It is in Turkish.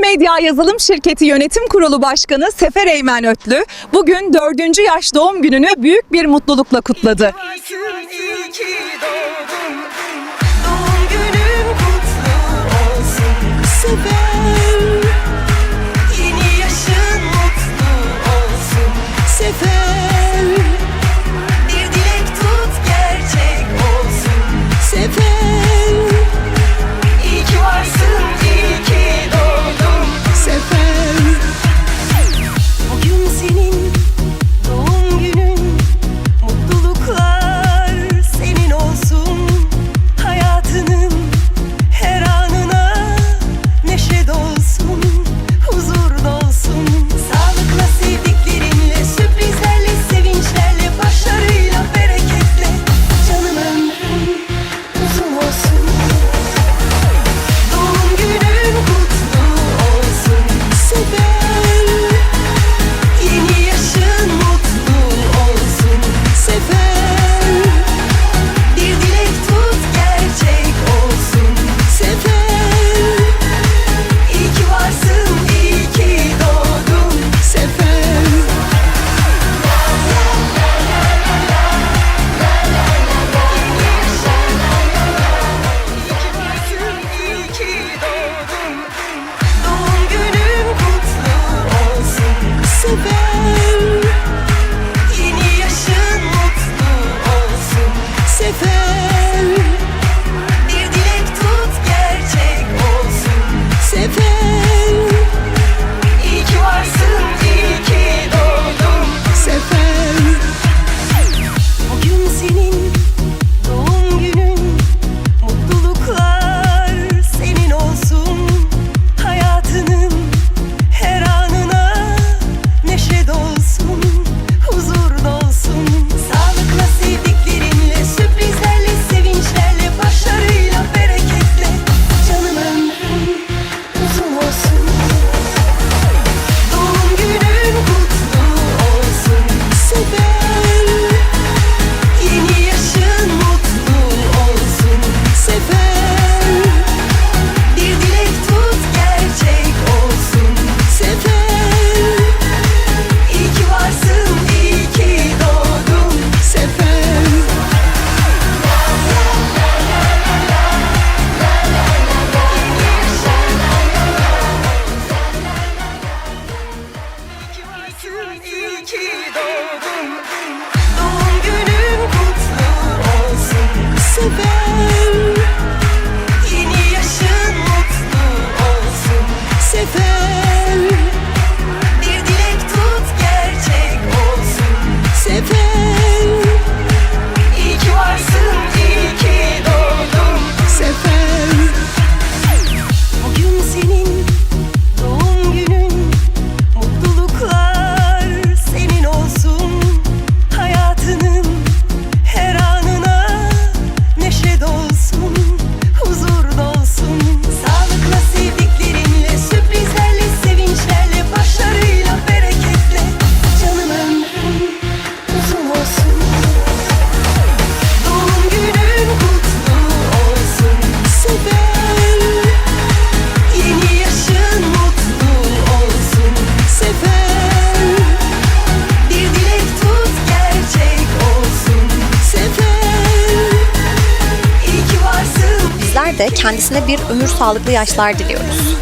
Medya Yazılım Şirketi Yönetim Kurulu Başkanı Sefer Eymen Ötlü bugün 4. yaş doğum gününü büyük bir mutlulukla kutladı. Doğdun, kutlu olsun, Sefer. Ele Doğum günün kutlu olsun. Sibel de kendisine bir ömür sağlıklı yaşlar diliyoruz.